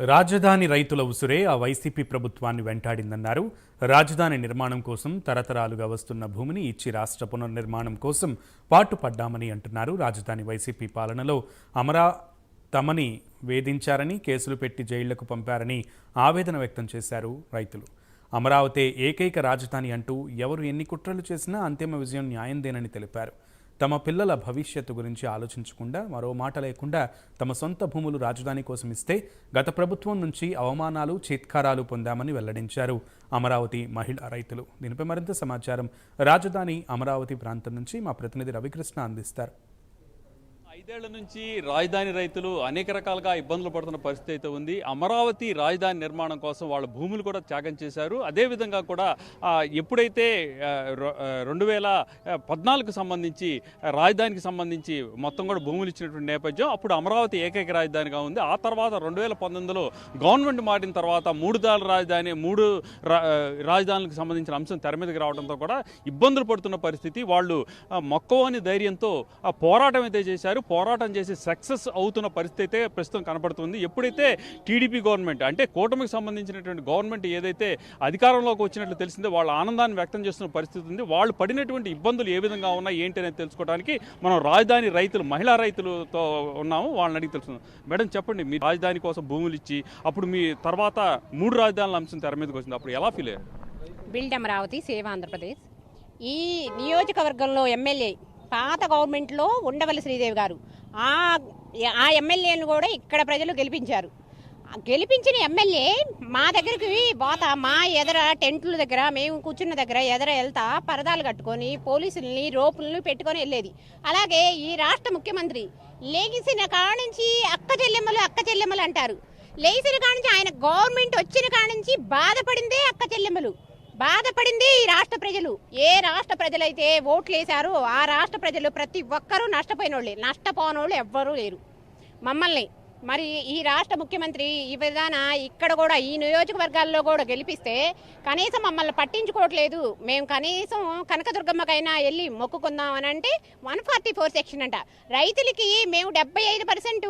రాజధాని రైతుల ఉసురే ఆ వైసీపీ ప్రభుత్వాన్ని వెంటాడిందన్నారు. రాజధాని నిర్మాణం కోసం తరతరాలుగా వస్తున్న భూమిని ఇచ్చి రాష్ట్ర పునర్నిర్మాణం కోసం పాటుపడ్డామని అంటున్నారు రాజధాని వైసీపీ పాలనలో. అమరా తమని వేధించారని కేసులు పెట్టి జైళ్ళకు పంపారని ఆవేదన వ్యక్తం చేశారు రైతులు. అమరావతి ఏకైక రాజధాని అంటూ ఎవరు ఎన్ని కుట్రలు చేసినా అంతిమ విజయం న్యాయందేనని తెలిపారు. తమ పిల్లల భవిష్యత్తు గురించి ఆలోచించకుండా మరో మాట లేకుండా తమ సొంత భూములు రాజధాని కోసం ఇస్తే గత ప్రభుత్వం నుంచి అవమానాలు చీత్కారాలు పొందామని వెల్లడించారు. అమరావతి మహిళా రైతులు. దీనిపై మరింత సమాచారం. రాజధాని అమరావతి ప్రాంతం నుంచి మా ప్రతినిధి రవికృష్ణ అందిస్తారు. ఐదేళ్ళ నుంచి రాజధాని రైతులు అనేక రకాలుగా ఇబ్బందులు పడుతున్న పరిస్థితి అయితే ఉంది. అమరావతి రాజధాని నిర్మాణం కోసం వాళ్ళ భూములు కూడా త్యాగం చేశారు. అదేవిధంగా కూడా ఎప్పుడైతే రెండు వేల పద్నాలుగుకు సంబంధించి రాజధానికి సంబంధించి మొత్తం కూడా భూములు ఇచ్చినటువంటి నేపథ్యం అప్పుడు అమరావతి ఏకైక రాజధానిగా ఉంది. ఆ తర్వాత రెండు వేల పంతొమ్మిదిలో గవర్నమెంట్ మారిన తర్వాత మూడు దాల రాజధాని మూడు రా- రాజధానులకు సంబంధించిన అంశం తెర మీదకి రావడంతో కూడా ఇబ్బందులు పడుతున్న పరిస్థితి. వాళ్ళు మక్కువ మొక్కవని ధైర్యంతో ఆ పోరాటం అయితే చేశారు. పోరాటం చేసి సక్సెస్ అవుతున్న పరిస్థితి అయితే ప్రస్తుతం కనపడుతుంది ఎప్పుడైతే టీడీపీ గవర్నమెంట్ అంటే కూటమికి సంబంధించినటువంటి గవర్నమెంట్ ఏదైతే అధికారంలోకి వచ్చినట్లు తెలిసిందో వాళ్ళ ఆనందాన్ని వ్యక్తం చేస్తున్న పరిస్థితి ఉంది. వాళ్ళు పడినటువంటి ఇబ్బందులు ఏ విధంగా ఉన్నాయి ఏంటి అనేది తెలుసుకోవడానికి మనం రాజధాని రైతులు మహిళా రైతులతో ఉన్నాము వాళ్ళని అడిగి తెలుసుకుందాం. మేడం చెప్పండి మీ రాజధాని కోసం భూములు ఇచ్చి అప్పుడు మీ తర్వాత మూడు రాజధానుల అంశం తెర మీదకి వచ్చింది. అప్పుడు ఎలా ఫీల్ అయ్యారు? బిల్డ్ అమరావతి సేవ ఆంధ్రప్రదేశ్. ఈ నియోజకవర్గంలో ఎమ్మెల్యే పాత గవర్నమెంట్లో ఉండవల్లి శ్రీదేవి గారు. ఆ ఆ ఎమ్మెల్యేను కూడా ఇక్కడ ప్రజలు గెలిపించారు. గెలిపించిన ఎమ్మెల్యే మా దగ్గరికి పోతా మా ఎదర టెంట్ల దగ్గర మేము కూర్చున్న దగ్గర ఎదర వెళ్తా పరదాలు కట్టుకొని పోలీసుల్ని రోపుల్ని పెట్టుకొని వెళ్ళేది. అలాగే ఈ రాష్ట్ర ముఖ్యమంత్రి లేగిసిన నుంచి అక్క చెల్లెమ్మలు అక్క చెల్లెమ్మలు అంటారు. లేచిన కానించి ఆయన గవర్నమెంట్ వచ్చిన కానించి బాధపడిందే అక్క చెల్లెమ్మలు. బాధపడింది ఈ రాష్ట్ర ప్రజలు. ఏ రాష్ట్ర ప్రజలైతే ఓట్లు వేశారో ఆ రాష్ట్ర ప్రజలు ప్రతి ఒక్కరూ నష్టపోయిన వాళ్ళే నష్టపోని వాళ్ళు ఎవ్వరూ లేరు. మమ్మల్ని మరి ఈ రాష్ట్ర ముఖ్యమంత్రి ఈ విధాన ఇక్కడ కూడా ఈ నియోజకవర్గాల్లో కూడా గెలిపిస్తే కనీసం మమ్మల్ని పట్టించుకోవట్లేదు. మేము కనీసం కనకదుర్గమ్మకైనా వెళ్ళి మొక్కుకుందాం అని అంటే వన్ ఫార్టీ ఫోర్ సెక్షన్ అంట. రైతులకి మేము డెబ్బై ఐదు పర్సెంట్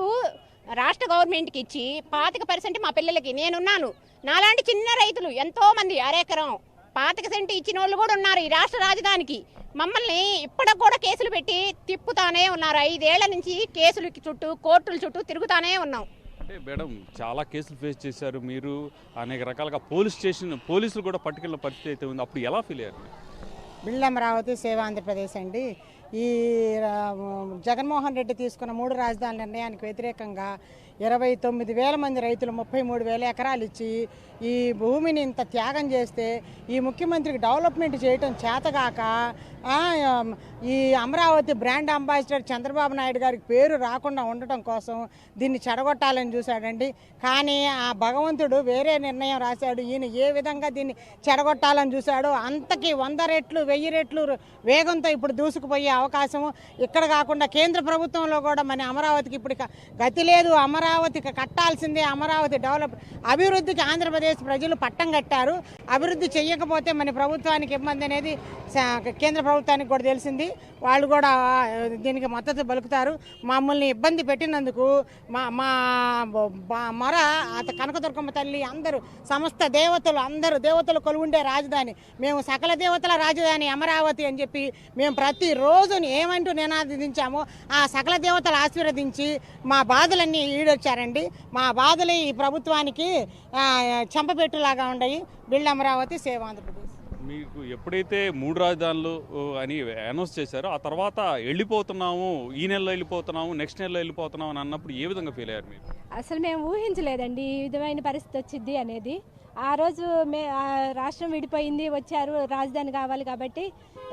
రాష్ట్ర గవర్నమెంట్కి ఇచ్చి పాతిక పర్సెంట్ మా పిల్లలకి నేనున్నాను. నాలాంటి చిన్న రైతులు ఎంతోమంది అరెకరం పాతిక సెంటు ఇచ్చిన వాళ్ళు కూడా ఉన్నారు ఈ రాష్ట్ర రాజధానికి. మమ్మల్ని ఇప్పటికి కూడా కేసులు పెట్టి తిప్పుతానే ఉన్నారు. ఐదేళ్ళ నుంచి కేసులు చుట్టూ కోర్టుల చుట్టూ తిరుగుతానే ఉన్నాం. అంటే మేడం చాలా కేసులు ఫేస్ చేశారు. మీరు అనేక రకాలుగా పోలీస్ స్టేషన్ పోలీసులు కూడా పట్టుకెళ్ళిన పరిస్థితి అయితే ఉంది. అప్పుడు ఎలా ఫీల్ అయ్యారు? అమరావతి సేవ ఆంధ్రప్రదేశ్ అండి. ఈ జగన్మోహన్ రెడ్డి తీసుకున్న మూడు రాజధానుల నిర్ణయానికి వ్యతిరేకంగా ఇరవై తొమ్మిది వేల మంది రైతులు ముప్పై మూడు వేల ఎకరాలు ఇచ్చి ఈ భూమిని ఇంత త్యాగం చేస్తే ఈ ముఖ్యమంత్రికి డెవలప్మెంట్ చేయటం చేతగాక ఈ అమరావతి బ్రాండ్ అంబాసిడర్ చంద్రబాబు నాయుడు గారికి పేరు రాకుండా ఉండటం కోసం దీన్ని చెడగొట్టాలని చూశాడండి. కానీ ఆ భగవంతుడు వేరే నిర్ణయం రాశాడు. ఈయన ఏ విధంగా దీన్ని చెడగొట్టాలని చూశాడో అంతకి వంద రెట్లు వెయ్యి రెట్లు వేగంతో ఇప్పుడు దూసుకుపోయే అవకాశం ఇక్కడ కాకుండా కేంద్ర ప్రభుత్వంలో కూడా మన అమరావతికి ఇప్పుడు గతి లేదు. అమరావతికి కట్టాల్సిందే అమరావతి డెవలప్ అభివృద్ధికి ఆంధ్రప్రదేశ్ ప్రజలు పట్టం కట్టారు. అభివృద్ధి చేయకపోతే మన ప్రభుత్వానికి ఇబ్బంది అనేది కేంద్ర ప్రభుత్వానికి కూడా తెలిసింది. వాళ్ళు కూడా దీనికి మద్దతు పలుకుతారు. మమ్మల్ని ఇబ్బంది పెట్టినందుకు మా మా మొర అత కనకదుర్గమ్మ తల్లి అందరూ సమస్త దేవతలు అందరూ దేవతలు కొలువుండే రాజధాని. మేము సకల దేవతల రాజధాని అమరావతి అని చెప్పి మేము ప్రతిరోజు ఏమంటూ నినాదించామో ఆ సకల దేవతలు ఆశీర్వదించి మా బాధలన్నీ ఈడొచ్చారండి మా బాధలు ఈ ప్రభుత్వానికి చెంపపెట్టులాగా ఉన్నాయి బిల్డ్ అమరావతి సేవ ఆంధ్రప్రదేశ్ మీకు ఎప్పుడైతే మూడు రాజధానులు అని అనౌన్స్ చేశారో ఆ తర్వాత వెళ్ళిపోతున్నాము ఈ నెలలో వెళ్ళిపోతున్నాము నెక్స్ట్ నెలలో వెళ్ళిపోతున్నాము అని అన్నప్పుడు ఏ విధంగా ఫీల్ అయ్యారు మీరు? అసలు మేము ఊహించలేదండి ఈ విధమైన పరిస్థితి వచ్చింది అనేది. ఆ రోజు మే ఆ రాష్ట్రం విడిపోయింది వచ్చారు రాజధాని కావాలి కాబట్టి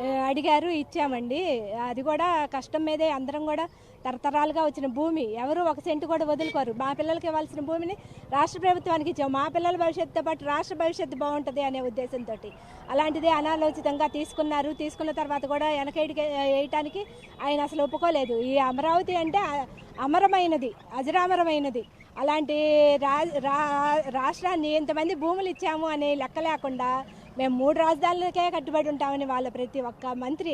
అడిగారు ఇచ్చామండి. అది కూడా కష్టం మీదే అందరం కూడా తరతరాలుగా వచ్చిన భూమి. ఎవరు ఒక సెంటు కూడా వదులుకోరు. మా పిల్లలకి ఇవ్వాల్సిన భూమిని రాష్ట్ర ప్రభుత్వానికి ఇచ్చాము మా పిల్లల భవిష్యత్తుతో పాటు రాష్ట్ర భవిష్యత్తు బాగుంటుంది అనే ఉద్దేశంతో అలాంటిది అనాలోచితంగా తీసుకున్నారు. తీసుకున్న తర్వాత కూడా వెనకేడి వేయటానికి ఆయన అసలు ఒప్పుకోలేదు. ఈ అమరావతి అంటే అమరమైనది అజరామరమైనది. అలాంటి రా రా- రాష్ట్రాన్ని ఇంతమంది భూములు ఇచ్చాము అనే లెక్క లేకుండా మేము మూడు రాజధానులకే కట్టుబడి ఉంటామని వాళ్ళ ప్రతి ఒక్క మంత్రి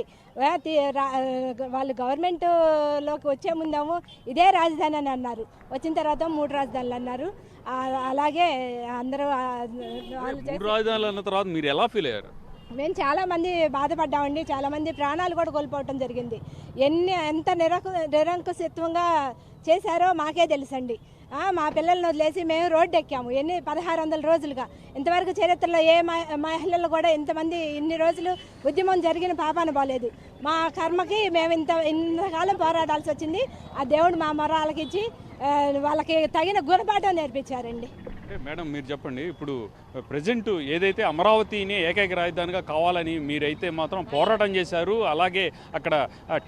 వాళ్ళు గవర్నమెంట్లోకి వచ్చే ముందేమో ఇదే రాజధాని అని అన్నారు. వచ్చిన తర్వాత మూడు రాజధానులు అన్నారు. అలాగే అందరూ రాజధానులు అన్న తర్వాత మీరు ఎలా ఫీల్ అయ్యారు? మేము చాలా మంది బాధపడ్డామండి. చాలా మంది ప్రాణాలు కూడా కోల్పోవటం జరిగింది. ఎన్ని ఎంత నిరకు నిరంకుశత్వంగా చేశారో మాకే తెలుసండి. మా పిల్లల్ని వదిలేసి మేము రోడ్డు ఎక్కాము ఎన్ని పదహారు వందల రోజులుగా. ఇంతవరకు చరిత్రలో ఏ మహిళలు కూడా ఇంతమంది ఇన్ని రోజులు ఉద్యమం జరిగిన పాపాన పోలేదు. మా కర్మకి మేము ఇంత ఇంతకాలం పోరాడాల్సి వచ్చింది. ఆ దేవుడు మా మొరాలకిచ్చి వాళ్ళకి తగిన గుణపాఠం నేర్పించారండి. అంటే మేడం మీరు చెప్పండి. ఇప్పుడు ప్రజెంట్ ఏదైతే అమరావతిని ఏకైక రాజధానిగా కావాలని మీరైతే మాత్రం పోరాటం చేశారు అలాగే అక్కడ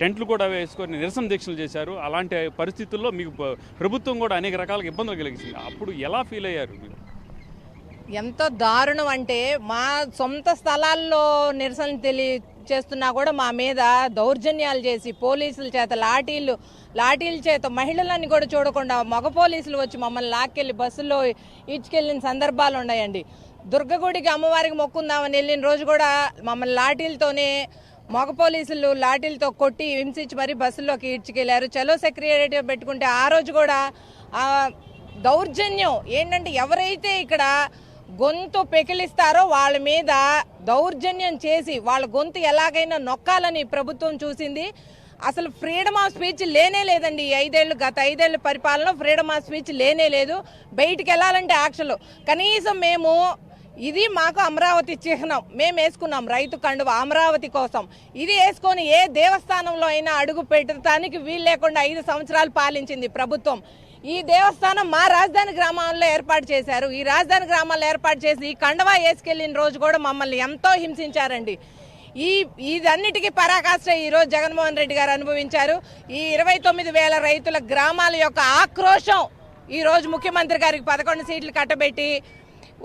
టెంట్లు కూడా వేసుకొని నిరసన దీక్షలు చేశారు అలాంటి పరిస్థితుల్లో మీకు ప్రభుత్వం కూడా అనేక రకాల ఇబ్బందులు కలిగించింది. అప్పుడు ఎలా ఫీల్ అయ్యారు మీరు? ఎంతో దారుణం అంటే మా సొంత స్థలాల్లో నిరసన తెలియ చేస్తున్నా కూడా మా మీద దౌర్జన్యాలు చేసి పోలీసుల చేత లాఠీలు లాఠీల చేత మహిళలని కూడా చూడకుండా మగ పోలీసులు వచ్చి మమ్మల్ని లాక్కెళ్ళి బస్సులో ఈడ్చుకెళ్ళిన సందర్భాలు ఉన్నాయండి. దుర్గగుడికి అమ్మవారికి మొక్కుందామని వెళ్ళిన రోజు కూడా మమ్మల్ని లాఠీలతోనే మగ పోలీసులు లాఠీలతో కొట్టి హింసించి మరీ బస్సుల్లోకి ఈడ్చుకెళ్ళారు. చలో సెక్రటరీ పెట్టుకుంటే ఆ రోజు కూడా దౌర్జన్యం ఏంటంటే ఎవరైతే ఇక్కడ గొంతు పెకిలిస్తారో వాళ్ళ మీద దౌర్జన్యం చేసి వాళ్ళ గొంతు ఎలాగైనా నొక్కాలని ప్రభుత్వం చూసింది. అసలు ఫ్రీడమ్ ఆఫ్ స్పీచ్ లేనే లేదండి. ఐదేళ్ళు గత ఐదేళ్ళ పరిపాలన ఫ్రీడమ్ ఆఫ్ స్పీచ్ లేనే లేదు. బయటికి వెళ్ళాలంటే ఆక్షలు కనీసం మేము ఇది మాకు అమరావతి చిహ్నం. మేము వేసుకున్నాం రైతు కండువ అమరావతి కోసం. ఇది వేసుకొని ఏ దేవస్థానంలో అయినా అడుగు పెట్టడానికి వీలు లేకుండా ఐదు సంవత్సరాలు పాలించింది ప్రభుత్వం. ఈ దేవస్థానం మా రాజధాని గ్రామాల్లో ఏర్పాటు చేశారు. ఈ రాజధాని గ్రామాల్లో ఏర్పాటు చేసి ఈ కండవా వేసుకెళ్ళిన రోజు కూడా మమ్మల్ని ఎంతో హింసించారండి. ఈ ఇదన్నిటికీ పరాకాష్ట ఈరోజు జగన్మోహన్ రెడ్డి గారు అనుభవించారు. ఈ ఇరవై తొమ్మిది వేల రైతుల గ్రామాల యొక్క ఆక్రోశం ఈరోజు ముఖ్యమంత్రి గారికి పదకొండు సీట్లు కట్టబెట్టి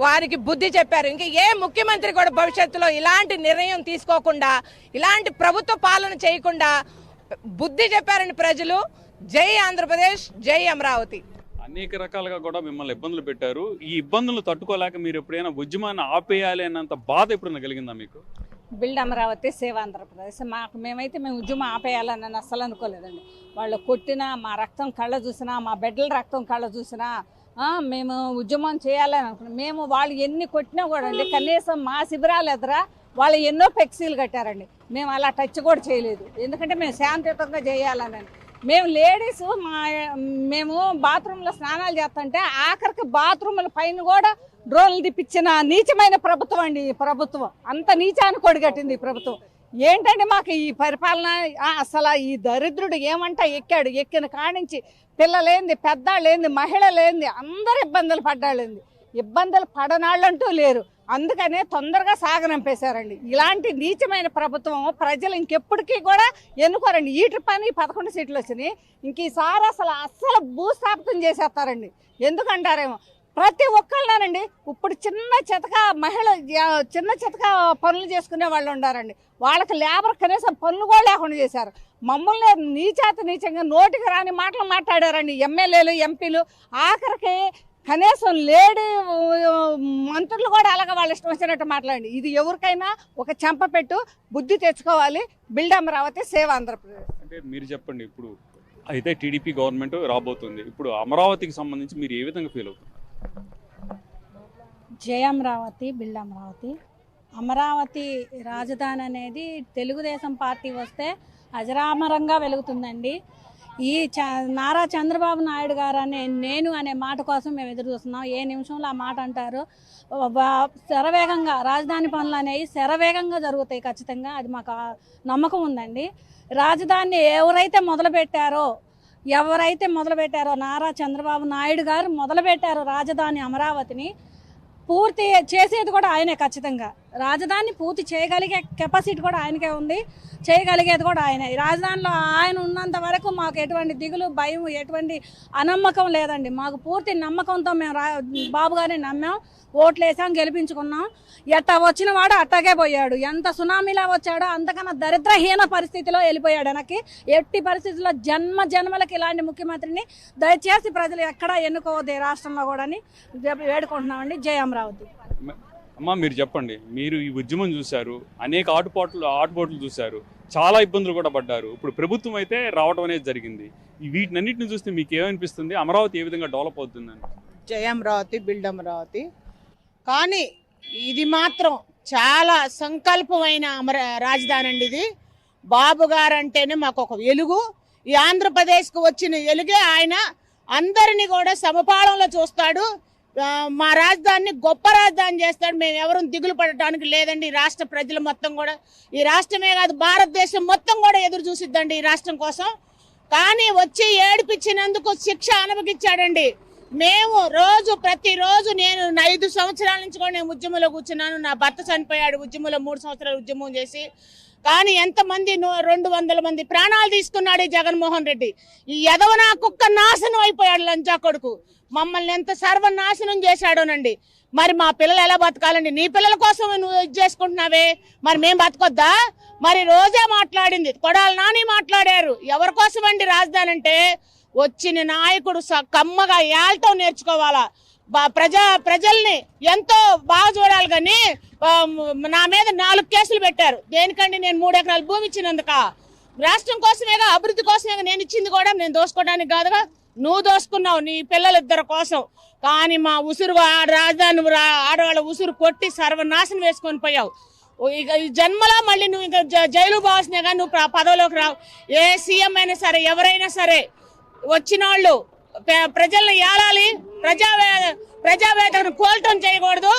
వారికి బుద్ధి చెప్పారు. ఇంకా ఏ ముఖ్యమంత్రి కూడా భవిష్యత్తులో ఇలాంటి నిర్ణయం తీసుకోకుండా ఇలాంటి ప్రభుత్వ పాలన చేయకుండా బుద్ధి చెప్పారని ప్రజలు. జై ఆంధ్రప్రదేశ్ జై అమరావతి. అనేక రకాలుగా కూడా మిమ్మల్ని ఇబ్బందులు పెట్టారు. ఈ ఇబ్బందులు తట్టుకోలేక మీరు ఎప్పుడైనా ఉద్యమాన్ని ఆపేయాలి అన్నంత బాధ ఎప్పుడైనా కలిగిందా మీకు? బిల్డ్ అమరావతి సేవ ఆంధ్రప్రదేశ్. మాకు మేమైతే మేము ఉద్యమం ఆపేయాలని అస్సలు అనుకోలేదండి. వాళ్ళు కొట్టినా మా రక్తం కళ్ళ చూసినా మా బిడ్డల రక్తం కళ్ళ చూసినా ఆ, మేము ఉద్యమం చేయాలని అనుకున్నాం. మేము వాళ్ళు ఎన్ని కొట్టినా కూడా అండి కనీసం మా శిబిరాలు ఎదురా వాళ్ళు ఎన్నో ఫ్లెక్సీలు కట్టారండి. మేము అలా టచ్ కూడా చేయలేదు. ఎందుకంటే మేము శాంతియుతంగా చేయాలని మేము లేడీస్ మా మేము బాత్రూంలో స్నానాలు చేస్తుంటే ఆఖరికి బాత్రూముల పైన కూడా డ్రోన్లు తిప్పించిన నీచమైన ప్రభుత్వం అండి ప్రభుత్వం. అంత నీచాన్ని కొడిగట్టింది ఈ ప్రభుత్వం. ఏంటంటే మాకు ఈ పరిపాలన? అసలు ఈ దరిద్రుడు ఏమంటా ఎక్కాడు? ఎక్కిన కాడించి పిల్లలేంది పెద్దాళ్ళేంది మహిళలేంది అందరు ఇబ్బందులు పడ్డాళ్ళేంది. ఇబ్బందులు పడనాళ్ళంటూ లేరు. అందుకనే తొందరగా సాగనంపేశారండి ఇలాంటి నీచమైన ప్రభుత్వం ప్రజలు ఇంకెప్పటికీ కూడా ఎన్నుకోరండి. ఈటి పని పదకొండు సీట్లు వచ్చినాయి. ఇంక ఈసారి అసలు అస్సలు భూస్థాపితం చేసేస్తారండి. ఎందుకంటారేమో? ప్రతి ఒక్కళ్ళనండి ఇప్పుడు చిన్న చితక మహిళ చిన్న చితక పనులు చేసుకునే వాళ్ళు ఉండారండి. వాళ్ళకి లేబర్ కనీసం పనులు కూడా లేకుండా చేశారు. మమ్మల్ని నీచాత నీచంగా నోటికి రాని మాటలు మాట్లాడారండి. ఎమ్మెల్యేలు ఎంపీలు. ఆఖరికి కనీసం లేడీ మంత్రులు కూడా అలాగ వాళ్ళ ఇష్టం వచ్చినట్టు మాట్లాడండి. ఇది ఎవరికైనా ఒక చెంపపెట్టు బుద్ధి తెచ్చుకోవాలి బిల్డ్ అమరావతి సేవ ఆంధ్రప్రదేశ్. అంటే మీరు చెప్పండి ఇప్పుడు అయితే టీడీపీ గవర్నమెంట్ రాబోతుంది. ఇప్పుడు అమరావతికి సంబంధించి మీరు ఏ విధంగా ఫీల్ అవుతున్నారు? జయ అమరావతి బిల్డ్ అమరావతి అమరావతి రాజధాని అనేది తెలుగుదేశం పార్టీ వస్తే అజరామరంగా వెలుగుతుందండి. ఈ చ నారా చంద్రబాబు నాయుడు గారు అనే నేను అనే మాట కోసం మేము ఎదురు చూస్తున్నాం. ఏ నిమిషంలో ఆ మాట అంటారు? శరవేగంగా రాజధాని పనులు అనేవి శరవేగంగా జరుగుతాయి ఖచ్చితంగా. అది మాకు నమ్మకం ఉందండి. రాజధానిని ఎవరైతే మొదలుపెట్టారో ఎవరైతే మొదలుపెట్టారో నారా చంద్రబాబు నాయుడు గారు మొదలుపెట్టారో రాజధాని అమరావతిని పూర్తి చేసేది కూడా ఆయనే ఖచ్చితంగా. రాజధాని పూర్తి చేయగలిగే కెపాసిటీ కూడా ఆయనకే ఉంది. చేయగలిగేది కూడా ఆయనే. రాజధానిలో ఆయన ఉన్నంత వరకు మాకు ఎటువంటి దిగులు భయం ఎటువంటి అనమ్మకం లేదండి. మాకు పూర్తి నమ్మకంతో మేము రా బాబు గారిని నమ్మాం ఓట్లు వేసాం గెలిపించుకున్నాం. ఎట్ట వచ్చిన వాడు అట్టగే పోయాడు. ఎంత సునామీలా వచ్చాడో అంతకన్నా దరిద్రహీన పరిస్థితిలో వెళ్ళిపోయాడు వెనక్కి. ఎట్టి పరిస్థితుల్లో జన్మ జన్మలకి ఇలాంటి ముఖ్యమంత్రిని దయచేసి ప్రజలు ఎక్కడా ఎన్నుకోవద్దు రాష్ట్రంలో కూడా అని వేడుకుంటున్నామండి. జయ అమరావతి. అమ్మా మీరు చెప్పండి. మీరు ఈ ఉద్యమం చూశారు అనేక ఆటుపాట్లు ఆటుపోట్లు చూశారు చాలా ఇబ్బందులు కూడా పడ్డారు. ఇప్పుడు ప్రభుత్వం అయితే రావడం అనేది జరిగింది. ఈ చూస్తే మీకు ఏమనిపిస్తుంది అమరావతి ఏ విధంగా డెవలప్ అవుతుందని? జయ అమరావతి బిల్డ్ అమరావతి కానీ ఇది మాత్రం చాలా సంకల్పమైన అమర రాజధాని అండి ఇది. బాబు గారు అంటేనే మాకు ఒక వెలుగు. ఈ ఆంధ్రప్రదేశ్కు వచ్చిన వెలుగే ఆయన అందరినీ కూడా సమపాళంలో చూస్తాడు. మా రాజధానిని గొప్ప రాజధాని చేస్తాడు. మేము ఎవరూ దిగులు పడటానికి లేదండి. ఈ రాష్ట్ర ప్రజలు మొత్తం కూడా. ఈ రాష్ట్రమే కాదు భారతదేశం మొత్తం కూడా ఎదురు చూసిద్దండి ఈ రాష్ట్రం కోసం. కానీ వచ్చి ఏడిపించినందుకు శిక్ష అనుభవించాడండి మేము రోజు ప్రతిరోజు నేను ఐదు సంవత్సరాల నుంచి కూడా నేను ఉద్యమంలో కూర్చున్నాను. నా భర్త చనిపోయాడు ఉద్యమంలో మూడు సంవత్సరాలు ఉద్యమం చేసి. కానీ ఎంతమంది నూ- రెండు వందల మంది ప్రాణాలు తీసుకున్నాడు ఈ జగన్మోహన్ రెడ్డి. ఈ ఎదవన కుక్క నాశనం అయిపోయాడు లంచా కొడుకు. మమ్మల్ని ఎంత సర్వనాశనం చేశాడోనండి. మరి మా పిల్లలు ఎలా బతకాలండి? నీ పిల్లల కోసం నువ్వు ఇది చేసుకుంటున్నావే. మరి మేము బతకొద్దా? మరి రోజే మాట్లాడింది కొడాలి నాని మాట్లాడారు. ఎవరి కోసం అండి రాజధాని అంటే వచ్చిన నాయకుడు స- కమ్మగా ఏళ్ళతో నేర్చుకోవాలా? ప్రజా ప్రజల్ని ఎంతో బాగా చూడాలి కానీ నా మీద నాలుగు కేసులు పెట్టారు. దేనికండి నేను మూడు ఎకరాల భూమి ఇచ్చినందుక? రాష్ట్రం కోసమేగా అభివృద్ధి కోసమేగా నేను ఇచ్చింది కూడా నేను దోసుకోవడానికి కాదుగా నువ్వు దోసుకున్నావు నీ పిల్లలిద్దరి కోసం. కానీ మా ఉసురు ఆ రాజధాని రా- ఆడవాళ్ళ ఉసురు కొట్టి సర్వనాశనం వేసుకొని పోయావు. ఇక ఈ జన్మలో మళ్ళీ నువ్వు ఇంకా జ- జైలు పోవాల్సినా కానీ నువ్వు పదవిలోకి రావు. ఏ సీఎం అయినా సరే ఎవరైనా సరే వచ్చిన వాళ్ళు ప్రజల్ని ఏలాలి? ప్రజావే ప్రజావేదనను కోల్టం చేయకూడదు.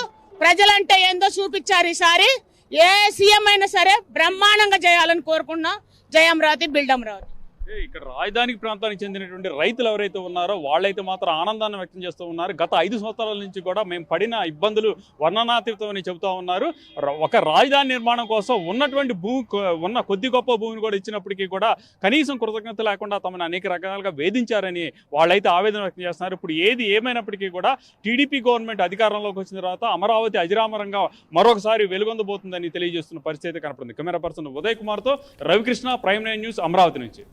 ప్రజలంటే ఏందో చూపించారు ఈసారి. ఏ సీఎం అయినా సరే బ్రహ్మాండంగా చేయాలని కోరుకుంటున్నాం. జయ అమరావతి బిల్డం రావతి ఇక్కడ రాజధానికి ప్రాంతానికి చెందినటువంటి రైతులు ఎవరైతే ఉన్నారో వాళ్ళైతే మాత్రం ఆనందాన్ని వ్యక్తం చేస్తూ ఉన్నారు. గత ఐదు సంవత్సరాల నుంచి కూడా మేము పడిన ఇబ్బందులు వర్ణనాతీతమని చెబుతా ఉన్నారు. ఒక రాజధాని నిర్మాణం కోసం ఉన్నటువంటి భూమి ఉన్న కొద్ది గొప్ప భూమిని కూడా ఇచ్చినప్పటికీ కూడా కనీసం కృతజ్ఞత లేకుండా తమను అనేక రకాలుగా వేధించారని వాళ్ళైతే ఆవేదన వ్యక్తం చేస్తున్నారు. ఇప్పుడు ఏది ఏమైనప్పటికీ కూడా టీడీపీ గవర్నమెంట్ అధికారంలోకి వచ్చిన తర్వాత అమరావతి అజరామరంగా మరొకసారి వెలుగొందబోతుందని తెలియజేస్తున్న పరిస్థితి కనపడింది. కెమెరా పర్సన్ ఉదయ్ కుమార్తో Ravikrishna prime nine news Amaravati నుంచి.